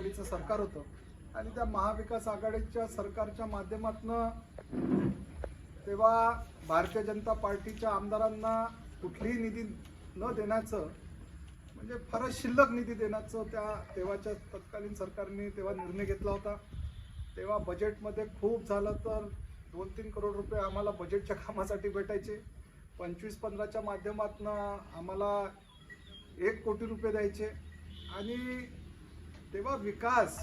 आघाडीचं सरकार होतं. आणि त्या महाविकास आघाडीच्या सरकारच्या माध्यमातनं तेव्हा भारतीय जनता पार्टीच्या आमदारांना कुठलीही निधी न देण्याचं म्हणजे फारच शिल्लक निधी देण्याचं त्या तेव्हाच्या तत्कालीन सरकारने तेव्हा निर्णय घेतला होता. तेव्हा बजेटमध्ये खूप झालं तर दोन तीन करोड रुपये आम्हाला बजेटच्या कामासाठी भेटायचे. पंचवीस पंधराच्या माध्यमातून आम्हाला एक कोटी रुपये द्यायचे. आणि तेव्हा विकास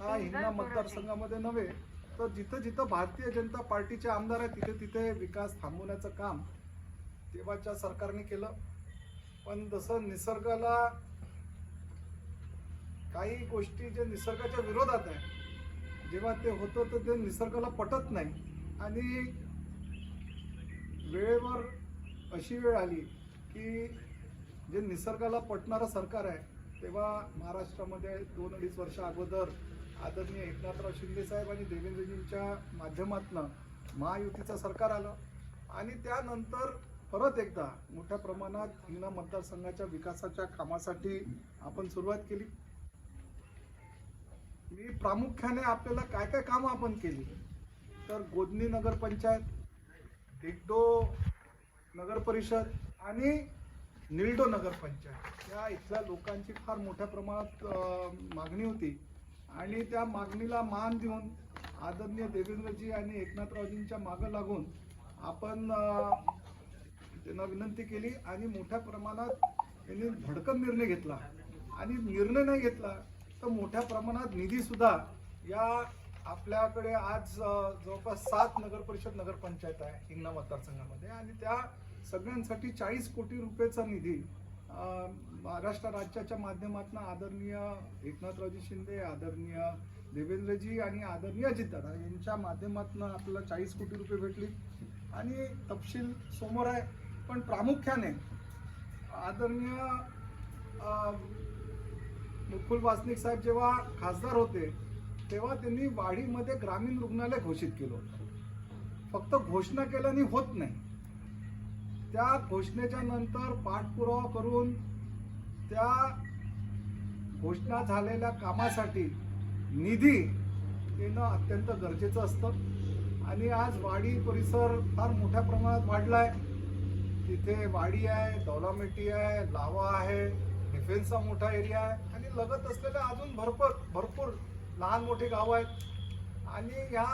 हा हिंगणा मतदारसंघामध्ये नव्हे तर जिथं जिथं भारतीय जनता पार्टीचे आमदार आहेत तिथे तिथे विकास थांबवण्याचं काम तेव्हाच्या सरकारने केलं. पण जसं निसर्गाला काही गोष्टी जे निसर्गाच्या विरोधात आहे जेव्हा ते होतं तर ते निसर्गाला पटत नाही. आणि वेळेवर अशी वेळ आली की जे निसर्गाला पटणारं सरकार आहे तेव्हा महाराष्ट्रामध्ये दोन अडीच वर्ष अगोदर आदरणीय एकनाथराव शिंदेसाहेब आणि देवेंद्रजींच्या माध्यमातनं महायुतीचं सरकार आलं. आणि त्यानंतर परत एकदा मोठ्या प्रमाणात हिंगणा मतदारसंघाच्या विकासाच्या कामासाठी आपण सुरुवात केली. मी प्रामुख्याने आपल्याला काय काय कामं आपण केली? तर गोदनी नगरपंचायत डिगडो नगर परिषद आणि निल्डो नगरपंचायत या इथल्या लोकांची फार मोठ्या प्रमाणात मागणी होती. आणि त्या मागणीला मान देऊन आदरणीय देवेंद्रजी आणि एकनाथरावजींच्या मागं लागून आपण त्यांना विनंती केली आणि मोठ्या प्रमाणात त्यांनी धडकन निर्णय घेतला. आणि निर्णय नाही घेतला तर मोठ्या प्रमाणात निधीसुद्धा या आपल्याकडे आज जवळपास सात नगरपरिषद नगरपंचायत आहे हिंगणा मतदारसंघामध्ये. आणि त्या सगळ्यांसाठी चाळीस कोटी रुपयेचा निधी महाराष्ट्र राज्याच्या माध्यमातून आदरणीय एकनाथरावजी शिंदे आदरणीय देवेंद्रजी आणि आदरणीय अजितदादा यांच्या माध्यमातून आपल्याला चाळीस कोटी रुपये भेटली. आणि तपशील समोर आहे पण प्रामुख्याने आदरणीय मुकुल वासनिक साहेब जेव्हा खासदार होते तेव्हा त्यांनी वाढीमध्ये ग्रामीण रुग्णालय घोषित केलं होतं. फक्त घोषणा केल्याने होत नाही. त्या घोषणेच्या नंतर पाठपुरावा करून त्या घोषणा झालेल्या कामासाठी निधी येणं अत्यंत गरजेचं असतं. आणि आज वाडी परिसर फार मोठ्या प्रमाणात वाढला आहे तिथे वाडी आहे दौलामेटी आहे लावा आहे डिफेन्सचा मोठा एरिया आहे. आणि लगत असलेले अजून भरपूर भरपूर लहान मोठे गावं आहेत. आणि ह्या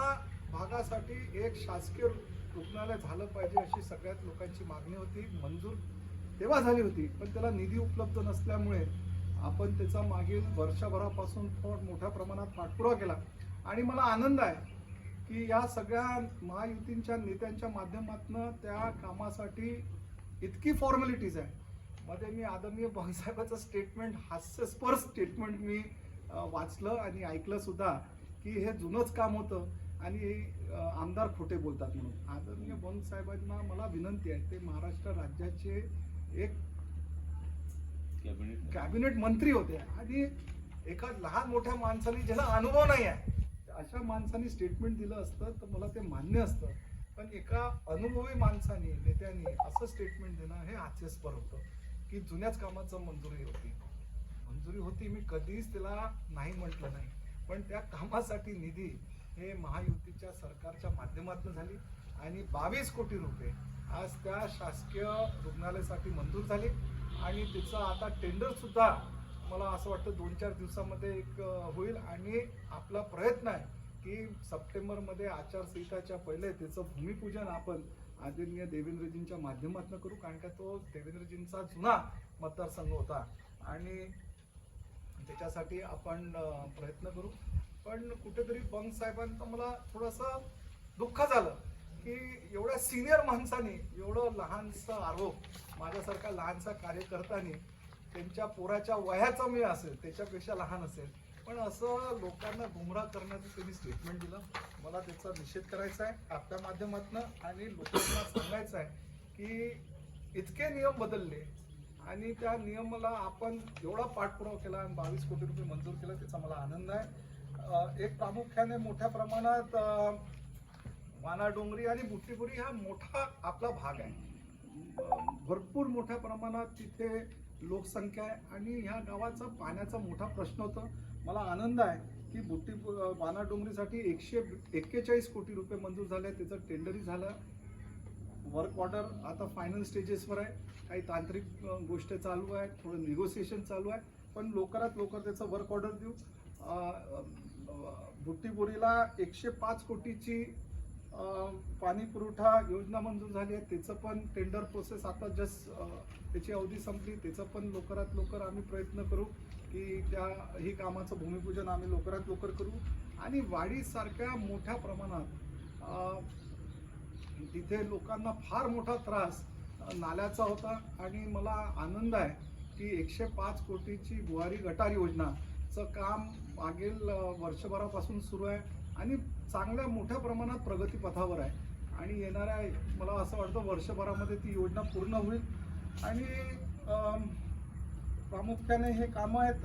भागासाठी एक शासकीय रुग्णालय झालं पाहिजे अशी सगळ्यात लोकांची मागणी होती. मंजूर तेव्हा झाली होती पण त्याला निधी उपलब्ध नसल्यामुळे आपण त्याचा मागील वर्षभरापासून थोड मोठ्या प्रमाणात पाठपुरावा केला. आणि मला आनंद आहे की या सगळ्या महायुतींच्या नेत्यांच्या माध्यमातून त्या कामासाठी इतकी फॉर्मॅलिटीज आहे. मध्ये मी आदरणीय बाबासाहेबाचं स्टेटमेंट हास्यस्पर स्टेटमेंट मी वाचलं आणि ऐकलं सुद्धा की हे जुनंच काम होतं. आणि आमदार खोटे बोलतात म्हणून. आदरणीय भाऊसाहेबांना मला विनंती आहे ते महाराष्ट्र राज्याचे एक कॅबिनेट कॅबिनेट मंत्री होते आणि एका लहान मोठ्या माणसाने ज्याला अनुभव नाही आहे अशा माणसाने स्टेटमेंट दिलं असतं तर मला ते मान्य असतं. पण एका अनुभवी माणसाने नेत्याने असं स्टेटमेंट देणं हे हास्यास्पद होतं की जुन्याच कामाचं मंजुरी होती. मंजुरी होती मी कधीच त्याला नाही म्हटलं नाही. पण त्या कामासाठी निधी हे महायुतीच्या सरकारच्या माध्यमातून झाली आणि बावीस कोटी रुपये आज त्या शासकीय रुग्णालयासाठी मंजूर झाले. आणि तिचं आता टेंडरसुद्धा मला असं वाटतं दोन चार दिवसामध्ये एक होईल. आणि आपला प्रयत्न आहे की सप्टेंबरमध्ये आचारसंहिताच्या पहिले त्याचं भूमिपूजन आपण आदरणीय देवेंद्रजींच्या माध्यमातून करू कारण का तो देवेंद्रजींचा जुना मतदारसंघ होता. आणि त्याच्यासाठी आपण प्रयत्न करू. पण कुठेतरी बंग साहेबांचं मला थोडंसं दुःख झालं की एवढ्या सिनियर माणसाने एवढं लहानसा आरोप माझ्यासारखा लहानसा कार्यकर्ताने त्यांच्या पोराच्या वयाचा मी असेल त्याच्यापेक्षा लहान असेल. पण असं लोकांना गुमराह करण्याचं त्यांनी स्टेटमेंट दिलं. मला त्याचा निषेध करायचा आहे. आपल्या माध्यमातून आणि लोकांना सांगायचं आहे की इतके नियम बदलले आणि त्या नियमाला आपण एवढा पाठपुरावा केला आणि बावीस कोटी रुपये मंजूर केला त्याचा मला आनंद आहे. एक प्रामुख्याने मोठ्या प्रमाणात वानाडोंगरी आणि बुट्टीपुरी हा मोठा आपला भाग आहे. भरपूर मोठ्या प्रमाणात तिथे लोकसंख्या आहे आणि ह्या गावाचा पाण्याचा मोठा प्रश्न होता. मला आनंद आहे की बुट्टी वानाडोंगरीसाठी एकशे एक्केचाळीस कोटी रुपये मंजूर झाले त्याचं टेंडरही झालं. वर्क ऑर्डर आता फायनल स्टेजेसवर आहे. काही तांत्रिक गोष्ट गोष्टी चालू आहे थोडं निगोसिएशन चालू आहे. पण लवकरात लवकर त्याचं वर्क ऑर्डर देऊ. बुट्टीबोरीला एकशे पाच कोटीची पाणी पुरवठा योजना मंजूर झाली आहे. त्याचं पण टेंडर प्रोसेस आता जस्ट त्याची अवधी संपली. त्याचं पण लवकरात लवकर आम्ही प्रयत्न करू की त्या ही कामाचं भूमिपूजन आम्ही लवकरात लवकर करू. आणि वाढीसारख्या मोठ्या प्रमाणात तिथे लोकांना फार मोठा त्रास नाल्याचा होता. आणि मला आनंद आहे की एकशे पाच कोटीची बुहारी गटार योजनाचं काम मागील वर्षभरापासून सुरू आहे आणि चांगल्या मोठ्या प्रमाणात प्रगतीपथावर आहे. आणि येणाऱ्या मला असं वाटतं वर्षभरामध्ये ती योजना पूर्ण होईल. आणि प्रामुख्याने हे कामं आहेत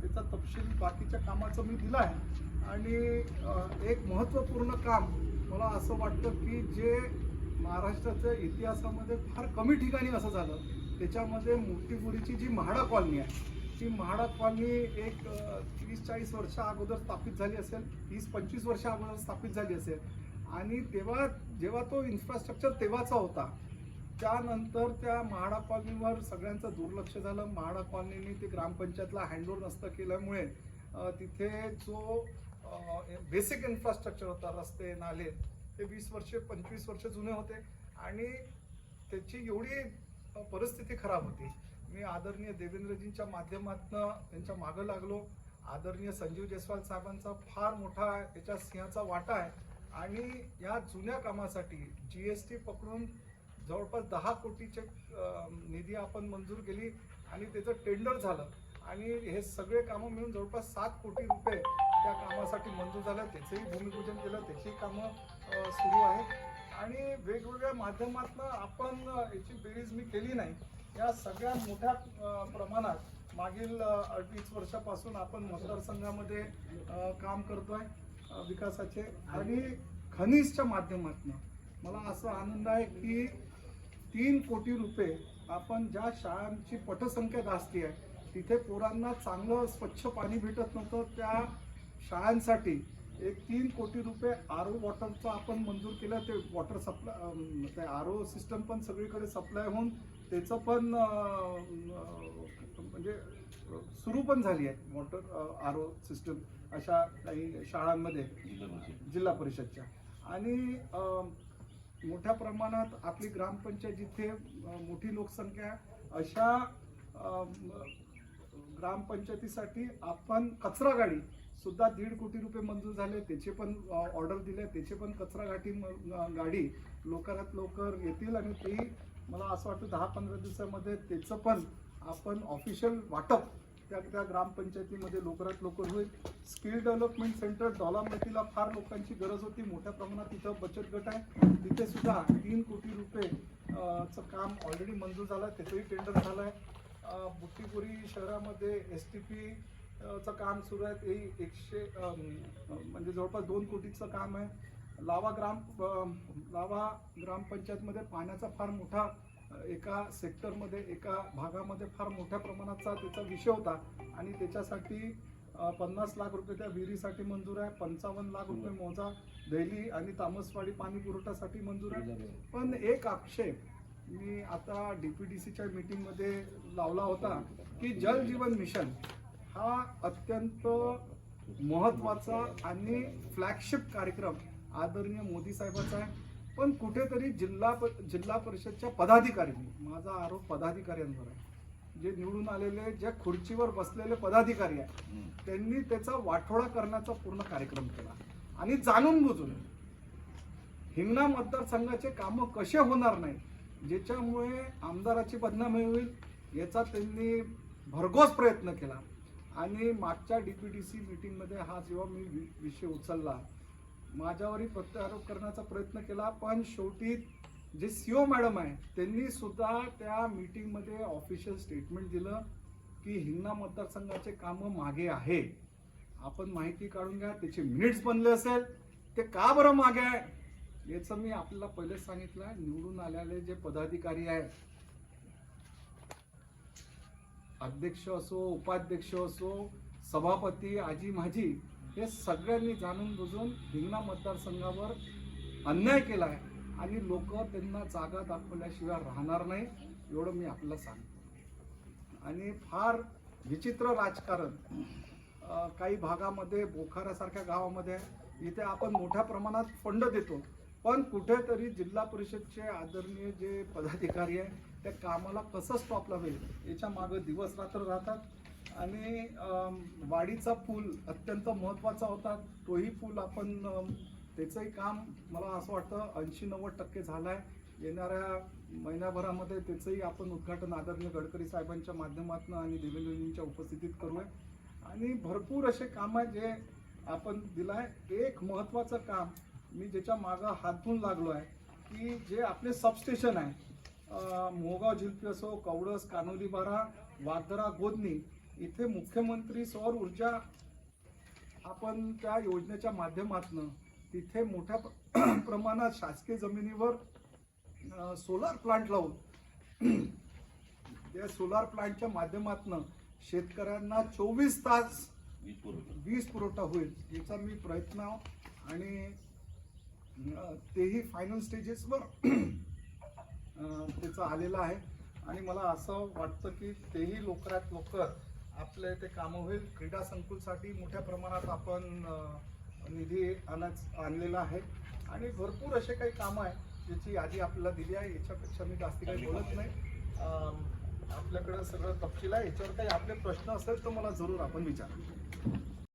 त्याचा तपशील बाकीच्या कामाचं मी दिला आहे. आणि एक महत्त्वपूर्ण काम मला असं वाटतं की जे महाराष्ट्राच्या इतिहासामध्ये फार कमी ठिकाणी असं झालं त्याच्यामध्ये मोठीपुरीची जी म्हाडा कॉलनी आहे ती म्हाडा कॉलनी एक तीस चाळीस वर्ष अगोदर स्थापित झाली असेल वीस पंचवीस वर्ष अगोदर स्थापित झाली असेल. आणि तेव्हा जेव्हा तो इन्फ्रास्ट्रक्चर तेव्हाचा होता त्यानंतर त्या म्हाडा कॉलनीवर सगळ्यांचं दुर्लक्ष झालं. म्हाडा कॉलनीने ते ग्रामपंचायतला हँडओव्हर नसतं केल्यामुळे तिथे जो बेसिक इन्फ्रास्ट्रक्चर होता रस्ते नाले ते वीस वर्षे पंचवीस वर्ष जुने होते. आणि त्याची एवढी परिस्थिती खराब होती. मी आदरणीय देवेंद्रजींच्या माध्यमातून त्यांच्या मागं लागलो. आदरणीय संजीव जयस्वाल साहेबांचा फार मोठा याच्या सिंहाचा वाटा आहे. आणि या जुन्या कामासाठी जी एस टी पकडून जवळपास दहा कोटीचे निधी आपण मंजूर केली आणि त्याचं टेंडर झालं. आणि हे सगळे कामं मिळून जवळपास सात कोटी रुपये त्या कामासाठी मंजूर झालं त्याचंही भूमिपूजन केलं त्याची कामं सुरू आहेत. आणि वेगवेगळ्या माध्यमातून आपण याची बेरीज मी केली नाही. या सगळ्या मोठ्या प्रमाणात मागील अडीच वर्षापासून आपण मतदारसंघामध्ये काम करतोय विकासाचे. आणि खनिजच्या माध्यमातून मला असं आनंद आहे की तीन कोटी रुपये आपण ज्या शाळांची पटसंख्या जास्ती आहे तिथे पोरांना चांगलं स्वच्छ पाणी भेटत नव्हतं त्या शाळांसाठी एक तीन कोटी रुपये आर ओ वॉटरचं आपण मंजूर केलं ते वॉटर सप्लाय ते आर ओ सिस्टम पण सगळीकडे सप्लाय होऊन त्याचं पण म्हणजे सुरू पण झाली आहे वॉटर आर ओ सिस्टम अशा काही शाळांमध्ये जिल्हा परिषदच्या. आणि मोठ्या प्रमाणात आपली ग्रामपंचायत जिथे मोठी लोकसंख्या आहे अशा ग्रामपंचायतीसाठी आपण कचरा गाडी सुद्धा दीड कोटी रुपये मंजूर झाले. त्याचे पण ऑर्डर दिले. त्याचे पण कचरा गाठी गाडी लवकरात लवकर येतील आणि ते मला असं वाटतं दहा पंधरा दिवसामध्ये त्याचं पण आपण ऑफिशियल वाटप त्या त्या ग्रामपंचायतीमध्ये लवकरात लवकर होईल. स्किल डेव्हलपमेंट सेंटर डॉलामतीला फार लोकांची गरज होती. मोठ्या प्रमाणात तिथं बचत गट आहे. तिथे सुद्धा तीन कोटी रुपये चं काम ऑलरेडी मंजूर झालं. आहे त्याचंही टेंडर झालं आहे बुट्टीपुरी शहरामध्ये एस टी पी चं काम सुरू आहे. ते एकशे म्हणजे जवळपास दोन कोटीचं काम आहे. लावा ग्राम लावा ग्रामपंचायतमध्ये पाण्याचा फार मोठा एका सेक्टरमध्ये एका भागामध्ये फार मोठ्या प्रमाणाचा त्याचा विषय होता. आणि त्याच्यासाठी पन्नास लाख रुपये त्या विहिरीसाठी मंजूर आहे. पंचावन्न लाख रुपये मोजा देहली आणि तामसवाडी पाणी पुरवठ्यासाठी मंजूर आहे. पण एक आक्षेप मी आता डीपीडीसीच्या मीटिंगमध्ये लावला होता की जल जीवन मिशन हा अत्यंत महत्त्वाचा आणि फ्लॅगशिप कार्यक्रम आदरणीय मोदी साहेबाचा आहे. पण कुठेतरी जिल्हा प- जिल्हा परिषदच्या पदाधिकाऱ्यांनी माझा आरोप पदाधिकाऱ्यांवर आहे. जे निवडून आलेले ज्या खुर्चीवर बसलेले पदाधिकारी आहे त्यांनी त्याचा वाठोडा करण्याचा पूर्ण कार्यक्रम केला. आणि जाणून बुजून हिंगणा मतदारसंघाचे कामं कसे होणार नाही ज्याच्यामुळे आमदाराची बदनामी होईल याचा त्यांनी भरघोस प्रयत्न केला. आणि मागच्या डी पी डी सी मीटिंगमध्ये हा जेव्हा मी वि- विषय उचलला माझ्यावरही प्रत्यारोप करण्याचा प्रयत्न केला पण शेवटी जे सी ओ मॅडम आहे त्यांनी सुद्धा त्या मीटिंगमध्ये ऑफिशियल स्टेटमेंट दिलं की हिंगणा मतदारसंघाचे कामं मागे आहे. आपण माहिती काढून घ्या त्याचे मिनिट्स बनले असेल. ते का बरं मागे आहे? याचं मी आपल्याला पहिलेच सांगितलं आहे. निवडून आलेले जे पदाधिकारी आहेत अध्यक्ष असो उपाध्यक्ष असो सभापती आजी माझी हे सगळ्यांनी जाणून बुजून हिंगणा मतदारसंघावर अन्याय केला आहे आणि लोक त्यांना जागा दाखवल्याशिवाय राहणार नाही एवढं मी आपल्याला सांगतो आणि फार विचित्र राजकारण काही भागामध्ये बोखारासारख्या गावामध्ये आहे. इथे आपण मोठ्या प्रमाणात फंड देतो पण कुठेतरी जिल्हा परिषदचे आदरणीय जे पदाधिकारी आहे त्या कामाला कसं स्टॉप लावेल याच्या मागं दिवस रात्र राहतात. आणि वाडीचा पूल अत्यंत महत्त्वाचा होता. तोही पूल आपण त्याचंही काम मला असं वाटतं ऐंशी नव्वद टक्के झालं आहे येणाऱ्या महिन्याभरामध्ये त्याचंही आपण उद्घाटन आदरणीय गडकरी साहेबांच्या माध्यमातून आणि देवेंद्रजींच्या उपस्थितीत करूया. आणि भरपूर असे काम आहे जे आपण दिलं आहे एक महत्त्वाचं काम मी ज्याच्या मागं हात धुवून लागलो आहे की जे आपले सबस्टेशन आहे मोहगाव झिलपी असो कवडस कानोली बारा वागदरा गोदनी इथे मुख्यमंत्री सौर ऊर्जा आपण त्या योजनेच्या माध्यमातून तिथे मोठ्या प्र- प्रमाणात शासकीय जमिनीवर सोलार प्लांट लावून त्या सोलार प्लांटच्या माध्यमातून शेतकऱ्यांना चोवीस तास वीज पुरवठा. होईल याचा मी प्रयत्न आणि तेही फायनल स्टेजेसवर त्याचा आलेला आहे. आणि मला असं वाटतं की तेही लवकरात लवकर आपले ते कामं होईल. क्रीडा संकुलसाठी मोठ्या प्रमाणात आपण निधी आणाच आणलेला आहे. आणि भरपूर असे काही कामं आहे ज्याची यादी आपल्याला दिली आहे. याच्यापेक्षा मी जास्ती काही बोलत नाही. आपल्याकडं सगळं तपशील आहे. याच्यावर काही आपले प्रश्न असेल तर मला जरूर आपण विचारा.